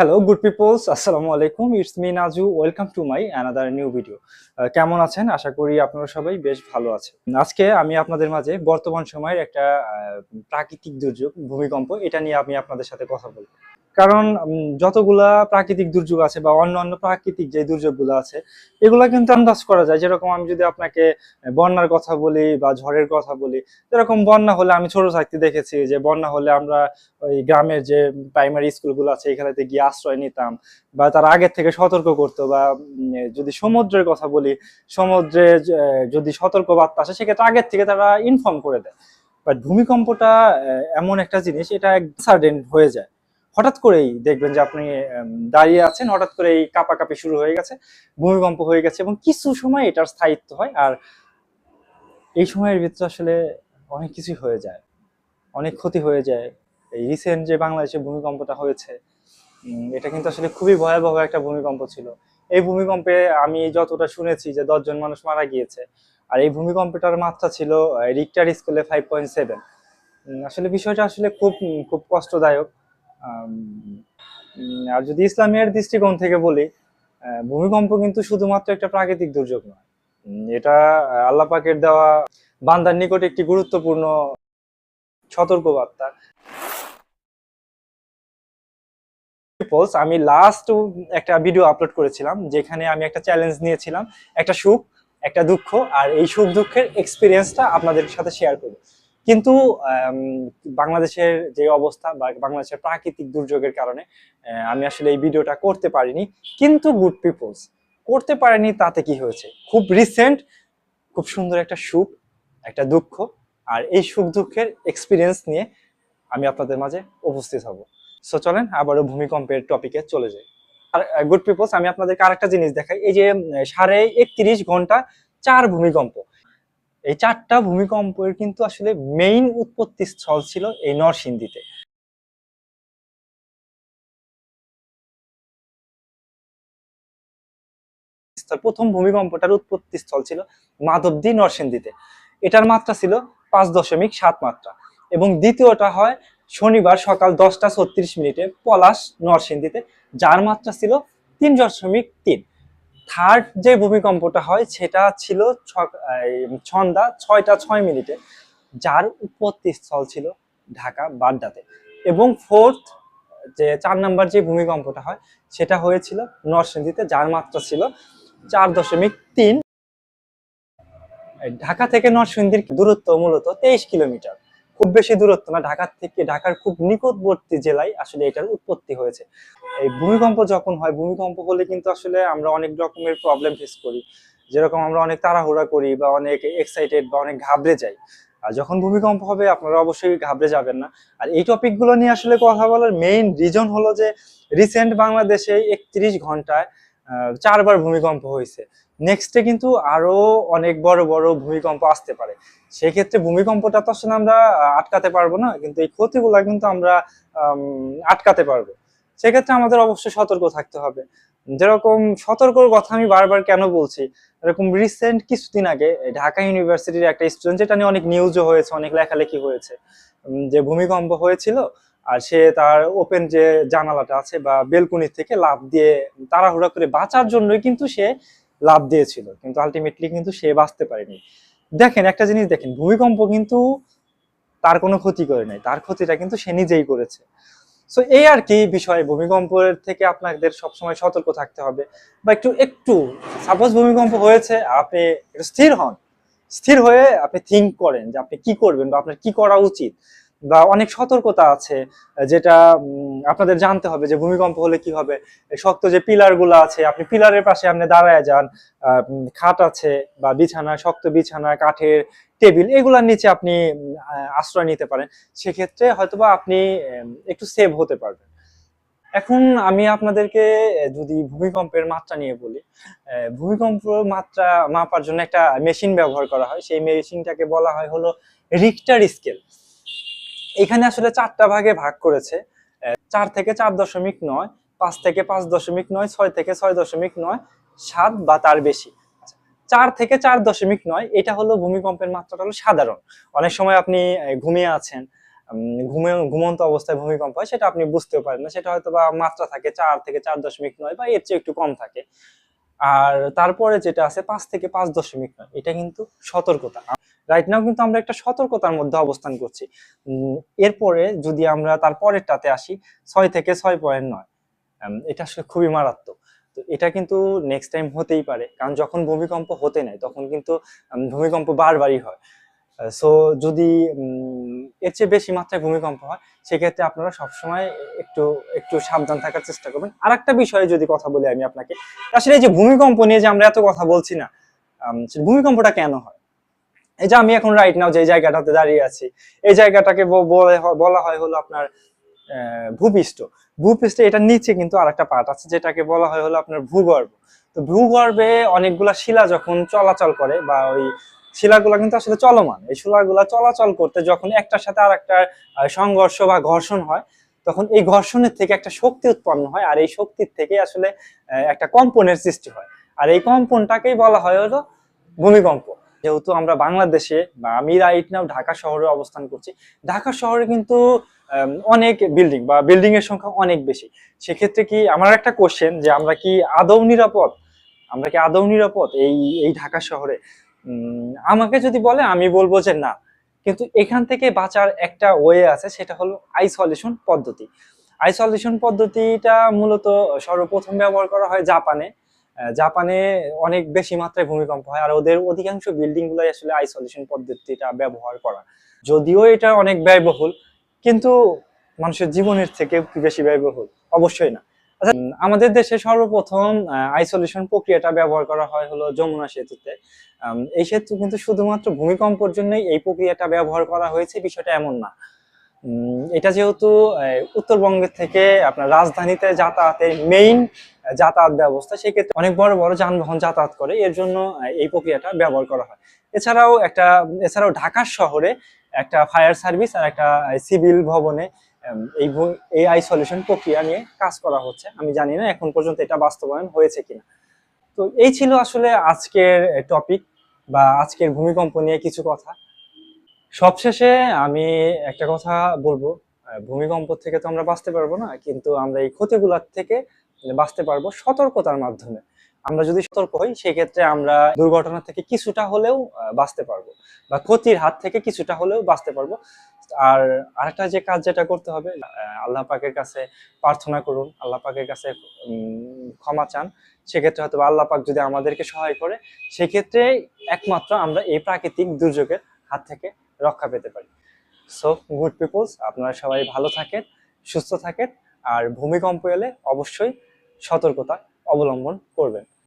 Hello good peoples আসসালামু আলাইকুম it's me Naju welcome to my another new video কেমন আছেন? আশা করি আপনারা সবাই বেশ ভালো আছেন। আজকে আমি আপনাদের মাঝে বর্তমান সময়ের একটা প্রাকৃতিক দুর্যোগ, ভূমিকম্প, এটা নিয়ে আমি আপনাদের সাথে কথা বলব। কারণ যতগুলা প্রাকৃতিক দুর্যোগ আছে বা অন্য অন্য প্রাকৃতিক যে দুর্যোগগুলো আছে, এগুলা কিন্তু আন্দাজ করা যায়। যেরকম আমি যদি আপনাকে বন্যার কথা বলি বা ঝড়ের কথা বলি যেরকম বন্যা হলে আমি ছোট থাকতে দেখেছি যে বন্যা হলে আমরা ওই গ্রামের যে প্রাইমারি স্কুলগুলো আছে, এখানেতে গিয়ে আশ্রয় নিতাম বা তার আগে থেকে সতর্ক করতো বা যদি সমুদ্রের কথা বলি, সমুদ্রে যদি সতর্ক বার্তা আসে, সেক্ষেত্রে আগের থেকে তারা ইনফর্ম করে দেয়। বাট ভূমিকম্পটা এমন একটা জিনিস, এটা সার্ডেন হয়ে যায়। হঠাৎ করেই দেখবেন যে আপনি দাঁড়িয়ে আছেন, হঠাৎ করেই কাঁপাকাঁপি শুরু হয়ে গেছে, ভূমিকম্প হয়ে গেছে এবং কিছু সময় এটার স্থায়িত্ব হয় আর এই সময়ের ভিতরে আসলে অনেক কিছুই হয়ে যায়, অনেক ক্ষতি হয়ে যায়। এই রিসেন্ট যে বাংলাদেশে ভূমিকম্পটা হয়েছে এটা কিন্তু আসলে খুবই ভয়াবহ একটা ভূমিকম্প ছিল। এই ভূমিকম্পে আমি যতটা শুনেছি যে দশজন মানুষ মারা গিয়েছে, আর এই ভূমিকম্পটার মাত্রা ছিল রিক্টার স্কেলে ফাইভ পয়েন্ট সেভেন আসলে বিষয়টা আসলে খুব খুব কষ্টদায়ক। আর যদি ইসলামের দৃষ্টিকোণ থেকে বলি ভূমিকম্প কিন্তু শুধুমাত্র একটা প্রাকৃতিক দুর্যোগ নয়। এটা আহ, আল্লাহ পাকের দেওয়া বান্দার নিকট একটি গুরুত্বপূর্ণ সতর্কবার্তা। আমি লাস্ট একটা ভিডিও আপলোড করেছিলাম যেখানে আমি একটা চ্যালেঞ্জ নিয়েছিলাম একটা সুখ একটা দুঃখ আর এই সুখ দুঃখের এক্সপিরিয়েন্সটা আপনাদের সাথে শেয়ার করব। কিন্তু বাংলাদেশের যে অবস্থা বা বাংলাদেশের প্রাকৃতিক দুর্যোগের কারণে আমি আসলে এই ভিডিওটা করতে পারিনি। কিন্তু গুড পিপলস করতে পারিনি, তাতে কি হয়েছে? খুব রিসেন্ট খুব সুন্দর একটা সুখ, একটা দুঃখ, আর এই সুখ দুঃখের এক্সপিরিয়েন্স নিয়ে আমি আপনাদের মাঝে উপস্থিত হব। সো চলেন আবারও ভূমিকম্পের টপিকে চলে যাই। আর গুড পিপলস আমি আপনাদেরকে আরেকটা জিনিস দেখাই। এই যে, সাড়ে একত্রিশ ঘণ্টা চার ভূমিকম্প এই চারটা ভূমিকম্পের কিন্তু আসলে মেইন উৎপত্তি স্থল ছিল এই নরসিংদীতে। প্রথম ভূমিকম্পটার উৎপত্তি স্থল ছিল মাধবদী নরসিংদীতে। এটার মাত্রা ছিল পাঁচ দশমিক সাত মাত্রা এবং দ্বিতীয়টা হয় শনিবার সকাল দশটা ছত্রিশ মিনিটে পলাশ নরসিংদীতে, যার মাত্রা ছিল তিন দশমিক তিন। থার্ড যে ভূমিকম্পটা হয়, সেটা ছিল ছন্দা ছয়টা ছয় মিনিটে, যার উৎপত্তি স্থল ছিল ঢাকা বাড্ডাতে। এবং ফোর্থ যে চার নাম্বার যে ভূমিকম্পটা হয়, সেটা হয়েছিল নরসিংদীতে, যার মাত্রা ছিল চার দশমিক তিন। ঢাকা থেকে নরসিংদীর দূরত্ব মূলত তেইশ কিলোমিটার। খুব বেশি দূরত্ব না, ঢাকার থেকে ঢাকার খুব নিকটবর্তী জেলায় আসলে এটার উৎপত্তি হয়েছে। এই ভূমিকম্প যখন হয়, ভূমিকম্প হলে কিন্তু আসলে আমরা অনেক রকমের প্রবলেম ফেস করি। যেরকম আমরা অনেক তাড়াহুড়া করি বা অনেক এক্সাইটেড বা অনেক ঘাবড়ে যাই। আর যখন ভূমিকম্প হবে, আপনারা অবশ্যই ঘাবড়ে যাবেন না। আর এই টপিকগুলো নিয়ে আসলে কথা বলার মেইন রিজন হলো যে রিসেন্ট বাংলাদেশে একত্রিশ ঘন্টায় চারবার ভূমিকম্প হয়েছে। নেক্সটে কিন্তু আরও অনেক বড় বড় ভূমিকম্প আসতে পারে। সেক্ষেত্রে ভূমিকম্পটা তো আসলে আমরা আটকাতে পারব না কিন্তু এই ক্ষতিগুলা কিন্তু আমরা আম, আটকাতে পারব। সেক্ষেত্রে আমাদের অবশ্যই সতর্ক থাকতে হবে। যেরকম সতর্কর কথা আমি বারবার কেন বলছি এরকম রিসেন্ট কিছুদিন আগে ঢাকা ইউনিভার্সিটির একটা স্টুডেন্ট যেটা নিয়ে অনেক নিউজও হয়েছে অনেক লেখালেখি হয়েছে যে ভূমিকম্প হয়েছিল আর সে তার ওপেন যে জানালাটা আছে বা বেলকুনি থেকে লাফ দিয়ে তাড়াহুড়া করে বাঁচার জন্যই কিন্তু সে লাভ দিয়েছিল। কিন্তু আলটিমেটলি কিন্তু সে বাঁচতে পারেনি। দেখেন, একটা জিনিস দেখেন, ভূমিকম্প কিন্তু তার কোনো ক্ষতি করে নাই। তার ক্ষতিটা কিন্তু সে নিজেই করেছে। সো এই আর কি বিষয়। ভূমিকম্পের থেকে আপনাদের সবসময় সতর্ক থাকতে হবে। বা একটু একটু সাপোজ ভূমিকম্প হয়েছে, আপনি স্থির হন। স্থির হয়ে আপনি থিঙ্ক করেন যে আপনি কি করবেন বা আপনার কি করা উচিত। বা অনেক সতর্কতা আছে, যেটা আপনাদের জানতে হবে যে ভূমিকম্প হলে কি হবে। শক্ত যে পিলারগুলো আছে, আপনি পিলারের পাশে আপনি দাঁড়ায় যান খাট আছে বা বিছানা, শক্ত বিছানা, কাঠের টেবিল, এগুলার নিচে আপনি আশ্রয় নিতে পারেন। সেক্ষেত্রে হয়তোবা আপনি একটু সেভ হতে পারবেন। এখন আমি আপনাদেরকে যদি ভূমিকম্পের মাত্রা নিয়ে বলি ভূমিকম্প মাত্রা মাপার জন্য একটা মেশিন ব্যবহার করা হয়। সেই মেশিনটাকে বলা হয় হলো রিক্টার স্কেল এখানে আসলে চারটা ভাগে ভাগ করেছে। চার থেকে চার দশমিক নয় পাঁচ থেকে পাঁচ দশমিক নয় ছয় থেকে ছয় দশমিক নয় সাত বা তার বেশি। আচ্ছা, চার থেকে চার দশমিক নয় এটা হলো ভূমিকম্পের মাত্রাটা হলো সাধারণ। অনেক সময় আপনি ঘুমিয়ে আছেন ঘুমে ঘুমন্ত অবস্থায় ভূমিকম্প হয় সেটা আপনি বুঝতেও পারেন না সেটা হয়তো বা মাত্রা থাকে চার থেকে চার দশমিক নয় বা এর চেয়ে একটু কম থাকে। আর তারপরে যেটা আছে পাঁচ থেকে পাঁচ দশমিক নয়, এটা কিন্তু সতর্কতা। রাইট নাও কিন্তু আমরা একটা সতর্কতার মধ্যে অবস্থান করছি। এরপরে যদি আমরা তার পরেরটাতে আসি, ছয় থেকে ছয় পয়েন্ট নয় এটা আসলে খুবই মারাত্মক। তো এটা কিন্তু নেক্সট টাইম হতেই পারে, কারণ যখন ভূমিকম্প হতে নেয়, তখন কিন্তু ভূমিকম্প বারবারই হয়। সো যদি এর চেয়ে বেশি মাত্রায় ভূমিকম্প হয়, সেক্ষেত্রে আপনারা সবসময় একটু একটু সাবধান থাকার চেষ্টা করবেন। আর একটা বিষয়ে যদি কথা বলি আমি আপনাকে, আসলে এই যে ভূমিকম্প নিয়ে যে আমরা এত কথা বলছি না ভূমিকম্পটা কেন হয়? এই যে আমি এখন রাইট নাও যে জায়গাটাতে দাঁড়িয়ে আছি, এই জায়গাটাকে বলে হয় হলো আপনার ভূপৃষ্ঠ। ভূপৃষ্ঠে এটার নিচে কিন্তু আরেকটা পার্ট আছে, যেটাকে বলা হয় হলো আপনার ভূগর্ভ। তো ভূগর্ভে অনেকগুলা শিলা যখন চলাচল করে বা ওই শিলাগুলা কিন্তু আসলে চলমান। এই শিলাগুলা চলাচল করতে যখন একটার সাথে আর একটা সংঘর্ষ বা ঘর্ষণ হয়, তখন এই ঘর্ষণের থেকে একটা শক্তি উৎপন্ন হয় আর এই শক্তির থেকে আসলে একটা কম্পনের সৃষ্টি হয়। আর এই কম্পনটাকেই বলা হয় হলো ভূমিকম্প। যেহেতু আমরা বাংলাদেশে বা আমি রাইট নাও ঢাকা শহরে অবস্থান করছি, ঢাকা শহরে কিন্তু অনেক বিল্ডিং বা বিল্ডিং এর সংখ্যা অনেক বেশি। সেক্ষেত্রে কি আমার একটা কোশ্চেন যে আমরা কি আদৌ নিরাপদ? আমরা কি আদৌ নিরাপদ এই এই ঢাকা শহরে? আমাকে যদি বলে, আমি বলব যে না। কিন্তু এখান থেকে বাঁচার একটা ওয়ে আছে, সেটা হলো আইসোলেশন পদ্ধতি। আইসোলেশন পদ্ধতিটা মূলত সর্বপ্রথম ব্যবহার করা হয় জাপানে। জাপানে অনেক বেশি মাত্রায় ভূমিকম্প হয়, আর ওদের অধিকাংশ বিল্ডিং গুলাই আসলে আইসোলেশন পদ্ধতিটা ব্যবহার করা। যদিও এটা অনেক ব্যয়বহুল, কিন্তু মানুষের জীবনের থেকে বেশি ব্যয়বহুল? অবশ্যই না। আমাদের দেশে সর্বপ্রথম আইসোলেশন প্রক্রিয়াটা ব্যবহার করা হয় হলো যমুনা সেতুতে। এই সেতু কিন্তু শুধুমাত্র ভূমিকম্পের জন্যই এই প্রক্রিয়াটা ব্যবহার করা হয়েছে, বিষয়টা এমন না। এটা যেহেতু উত্তরবঙ্গের থেকে আপনার রাজধানীতে যাতায়াতের মেইন যাতায়াত ব্যবস্থা, সেক্ষেত্রে অনেক বড় বড় যানবাহন যাতায়াত করে, এর জন্য এই প্রক্রিয়াটা ব্যবহার করা হয়। এছাড়াও একটা, এছাড়াও ঢাকার শহরে একটা ফায়ার সার্ভিস আর একটা সিভিল ভবনে এই এই আইসোলেশন প্রক্রিয়া নিয়ে কাজ করা হচ্ছে। আমি জানি না এখন পর্যন্ত এটা বাস্তবায়ন হয়েছে কিনা। তো এই ছিল আসলে আজকের টপিক বা আজকের ভূমিকম্প নিয়ে কিছু কথা। সবশেষে আমি একটা কথা বলব। ভূমিকম্প থেকে তো আমরা বাঁচতে পারব না, কিন্তু আমরা এই ক্ষতিগুলোর থেকে বাঁচতে পারব সতর্কতার মাধ্যমে। আমরা যদি সতর্ক হই, সেক্ষেত্রে আমরা দুর্ঘটনা থেকে কিছুটা হলেও বাঁচতে পারব। বা ক্ষতির হাত থেকে কিছুটা হলেও বাঁচতে পারব। আর আরেকটা যে কাজ যেটা করতে হবে আল্লাহ পাকের কাছে প্রার্থনা করুন, আল্লাহ পাকের কাছে ক্ষমা চান। সেক্ষেত্রে হয়তো আল্লাহ পাক যদি আমাদেরকে সহায় করে, সেক্ষেত্রে একমাত্র আমরা এই প্রাকৃতিক দুর্যোগের হাত থেকে রক্ষা পেতে পারি। সো গুড পিপলস আপনারা সবাই ভালো থাকেন, সুস্থ থাকেন, আর ভূমিকম্প এলে অবশ্যই সতর্কতা অবলম্বন করবেন।